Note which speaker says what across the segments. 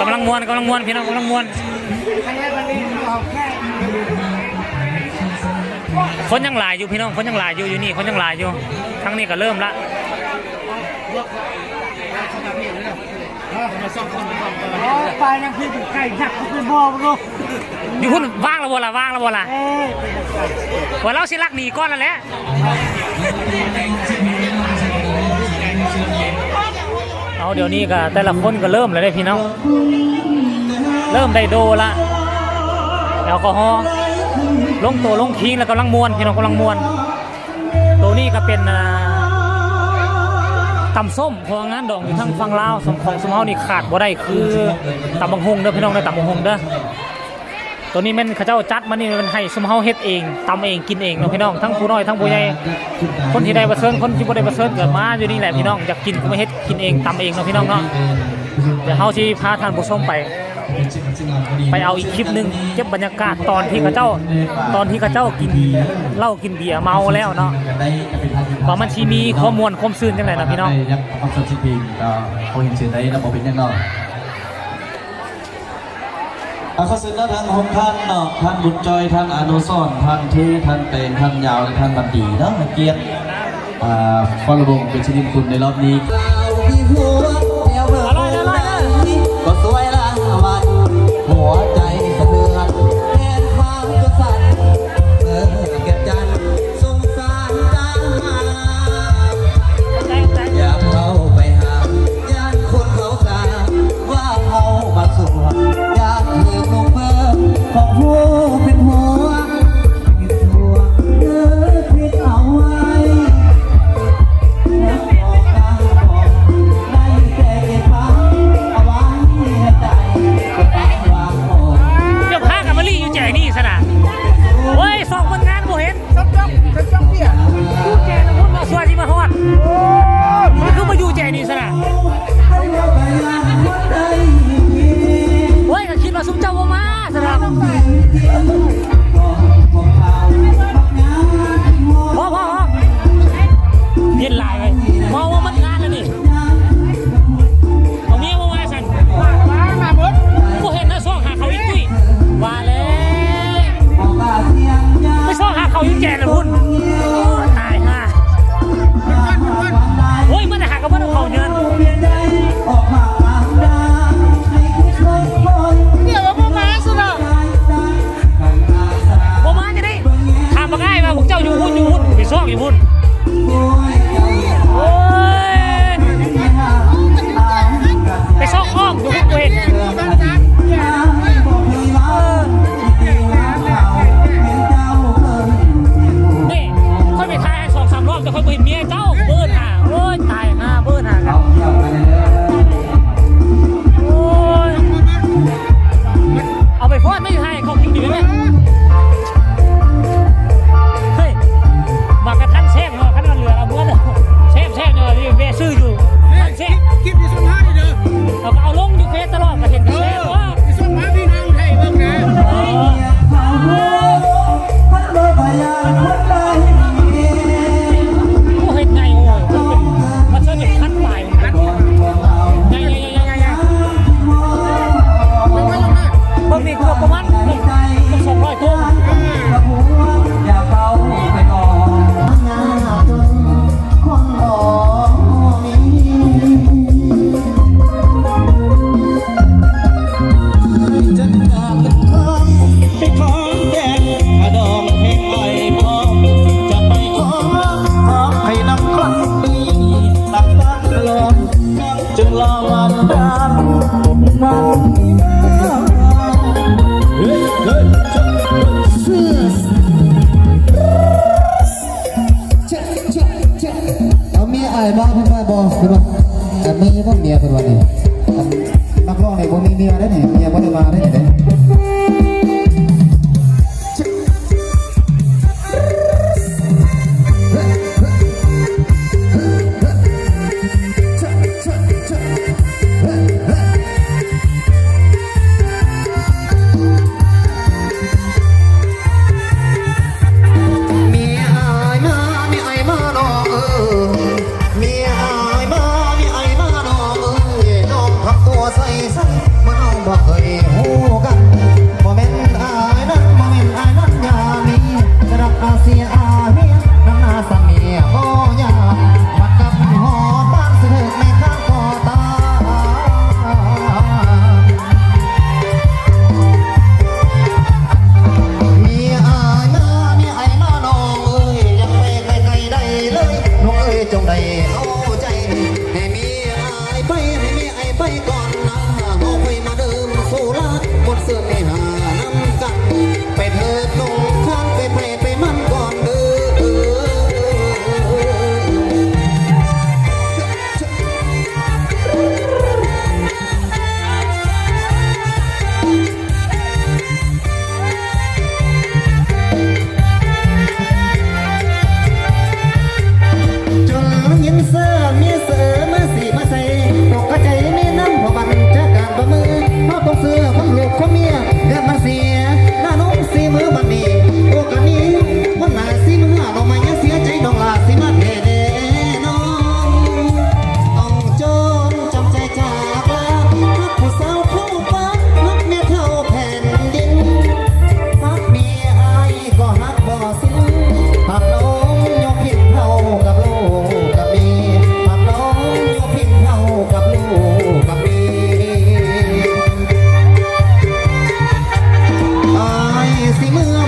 Speaker 1: กำลังมวนกำลังมวนพี่น้องกำลังมวนคนยังหลายอยู่พี่น้องคนยังหลายอยู่อยู่นี่คนยังหลายอยู่ทั้งนี้ก็เริ่มละ
Speaker 2: ไปยังพี่เป็นไก่ยักษ์เป็นบ่อบ่รู้
Speaker 1: อยู่พุ่นว่างแล้วบ่ล่ะว่างแล้วบ่ล่ะ
Speaker 2: เอ้ย
Speaker 1: ว่าเราสิลักหนีก้อนแล้วแหละ เอาเดี๋ยวนี้ก็แต่ละคนก็เริ่มเลยได้พี่น้อง เริ่มได้โดละแอลกอฮอล์ลงตัวลงคิงแล้วกำลังมวนพี่น้องกำลังมวน ตัวนี้ก็เป็นอ่าตำส้มพองานดองอยู่ทั้งฝั่งลาวสมของสมเฮานี่ขาดบ่ได้คือตำบังฮงเด้อพี่น้องเด้อตำบังฮงเด้อ ตัวนี้แมันเขาเจ้าจัดมานี่มันให้สมเฮาเฮ็ดเองตำเองกินเองเนาะพี่น้องทั้งผู้น้อยทั้งผู้ใหญ่คนที่ได้ประเสริฐคนที่บ่ได้ประเสริฐเกิดมาอยู่นี่แหละพี่น้องอยากกินก็มาเฮ็ดกินเองตำเองเนาะพี่น้องเนาะเดี๋ยวเฮาสิพาท่านผู้ชมไป ไปเอาอีกคลิปหนึงเก็บบรรยากาศตอนที่เขาเจ้าตอนที่เขาเจ้ากินเหล้ากินเบียร์เมาแล้วเนาะว่ามันสิมีข้อมวลความซื่นจังไดนะพี่น้อง
Speaker 3: ยังความสดชื่นก็พอเห็นชื่อได้แล้วบอกเป็นยังไง อาข้าศึกแล้วทางหกท่านเนาะท่านบุญจอยท่านอนุสรท่านเทท่านเตงท่านยาวและท่านบันดีเนาะเกียรติอ่าฟอลวงเป็นชนิดคุณในรอบนี้ มีไอา
Speaker 1: ยบ้า
Speaker 3: ง
Speaker 1: เพิ่นว่าบอ
Speaker 3: ส
Speaker 1: พิ่น
Speaker 2: ว่า
Speaker 1: แต่มีก็เมียเพิ่
Speaker 2: น
Speaker 1: ว่า
Speaker 3: นี่อันนักร้อ
Speaker 4: งเนี่ยผมีเมียได้นี่เมียบ่ได้มาได้นี่เด้ comia, né, gama สิ
Speaker 3: เมือ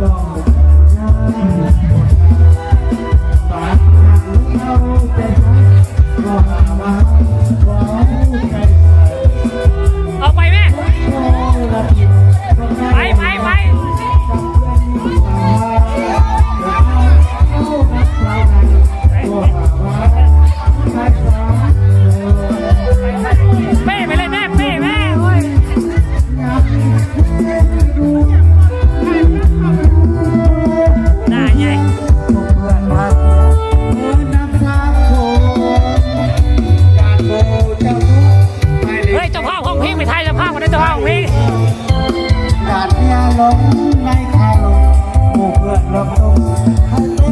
Speaker 3: ต้อด้า ลงในคาลงหมู่เพื่
Speaker 4: อนลงลง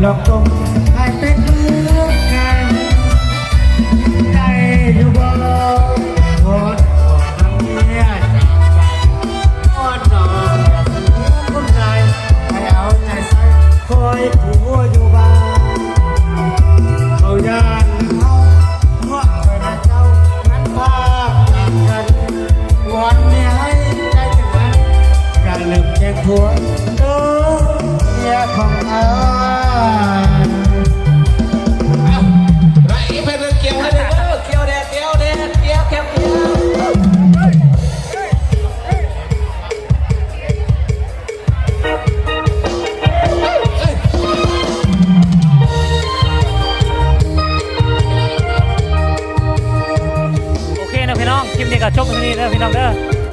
Speaker 4: knock on